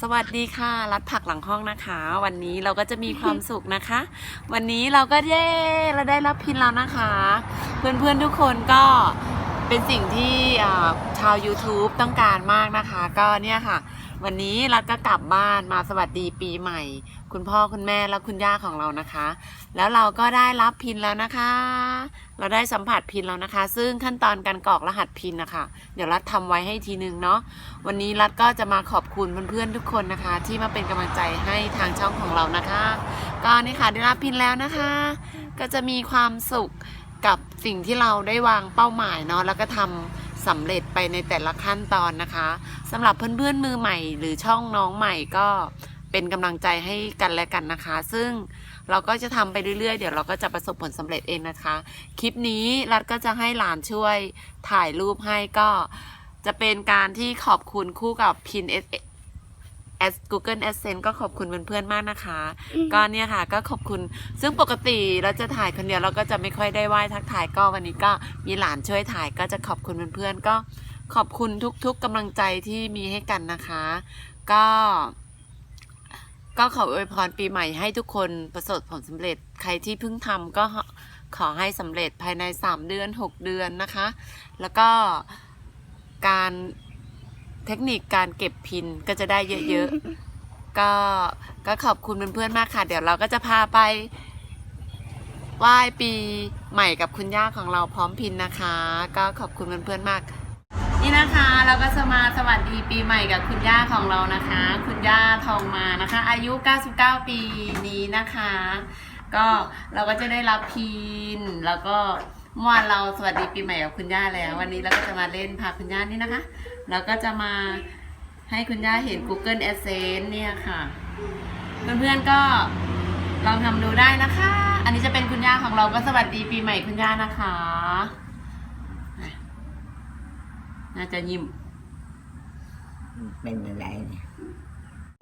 สวัสดีค่ะ รัดผักหลังห้องนะคะ วันนี้เราก็จะมีความสุขนะคะ วันนี้เราก็เย้เราได้รับพินแล้วนะคะ เพื่อนๆทุกคนก็เป็นสิ่งที่ชาว YouTube ต้องการมากนะคะ ก็เนี่ยค่ะ วันนี้รัดก็กลับบ้านมาสวัสดีปีใหม่ คุณพ่อคุณแม่และคุณย่าของเรานะคะ แล้วเราก็ได้รับพินแล้วนะคะ เราได้สัมผัสพินแล้วนะคะ ซึ่งขั้นตอนการกรอกรหัสพินนะคะ เดี๋ยวรัดทำไว้ให้ทีนึงเนาะวันนี้รัฐก็จะมาขอบคุณเพื่อนๆทุกคนนะคะ ที่มาเป็นกำลังใจให้ทางช่องของเรานะคะ ก็นี่ค่ะได้รับพินแล้วนะคะ ก็จะมีความสุขกับสิ่งที่เราได้วางเป้าหมายเนาะแล้วก็ทำ สำเร็จไปในแต่ละขั้นตอนนะคะสำหรับเพื่อนๆมือใหม่ หรือช่องน้องใหม่ก็เป็นกำลังใจให้กันและกันนะคะ ซึ่งเราก็จะทำไปเรื่อยๆ เดี๋ยวเราก็จะประสบผลสำเร็จเองนะคะ คลิปนี้รัฐก็จะให้หลานช่วยถ่ายรูปให้ก็จะเป็นการที่ขอบคุณคู่กับพิน S S Google Adsense ก็ขอบคุณเพื่อนๆมากนะคะ ก็เนี่ยค่ะก็ขอบคุณซึ่งปกติเราจะถ่ายคนเดียวเราก็จะไม่ค่อยได้ไหว้ทักถ่ายก็วันนี้ก็มีหลานช่วยถ่ายก็จะขอบคุณเพื่อนๆก็ขอบคุณทุกๆกำลังใจที่มีให้กันนะคะ ก็ก็ขออวยพรปีใหม่ให้ทุกคนประสบผลสำเร็จใครที่เพิ่งทำก็ขอให้สำเร็จภายใน 3 เดือน 6 เดือนนะคะ แล้วก็การ เทคนิคการเก็บพินก็จะได้เยอะๆ ก็ก็ขอบคุณเพื่อนๆมากค่ะ เดี๋ยวเราก็จะพาไปไหว้ปีใหม่กับคุณย่าของเราพร้อมพินนะคะ ก็ขอบคุณเพื่อนๆมาก นี่นะคะ เราก็จะมาสวัสดีปีใหม่กับคุณย่าของเรานะคะ คุณย่าทองมานะคะ อายุ 99 ปีนี้นะคะ ก็เราก็จะได้รับพินแล้วก็ เมื่อวานเราสวัสดีปีใหม่กับคุณย่าแล้ว วันนี้เราก็จะมาเล่นพาคุณย่านี่นะคะ เราก็จะมาให้คุณย่าเห็น Google Adsense เนี่ยค่ะ เพื่อนๆก็ลองทำดูได้นะคะ อันนี้จะเป็นคุณย่าของเราก็สวัสดีปีใหม่คุณย่านะคะ น่าจะยิ้มเป็นอะไรเนี่ย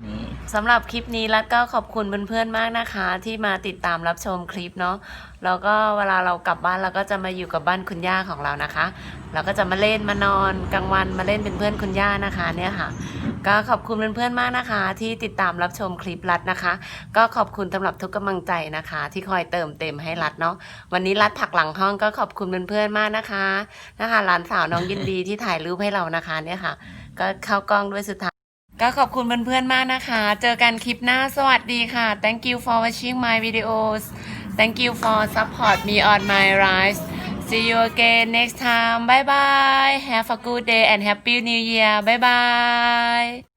นี่ สำหรับคลิปนี้รัฐก็ขอบคุณเพื่อนๆมากนะคะ ที่มาติดตามรับชมคลิปเนาะแล้วก็เวลาเรากลับบ้านเราก็จะมาอยู่กับบ้านคุณย่าของเรานะคะ เราก็จะมาเล่นมานอนกลางวันมาเล่นเป็นเพื่อนคุณย่านะคะเนี่ยค่ะ ก็ขอบคุณเพื่อนๆมากนะคะ ที่ติดตามรับชมคลิปรัฐนะคะ ก็ขอบคุณสำหรับทุกกำลังใจนะคะ ที่คอยเติมเต็มให้รัฐเนาะวันนี้รัฐผักหลังห้องก็ขอบคุณเพื่อนๆมากนะคะนะคะหลานสาวน้องยินดีที่ถ่ายรูปให้เรานะคะเนี่ยค่ะ ก็เข้ากล้องด้วยสุดท้าย ก็ขอบคุณเพื่อนๆมากนะคะ เจอกันคลิปหน้าสวัสดีค่ะ thank you for watching my videos thank you for support me on my rise see you again next time bye bye have a good day and happy new year bye bye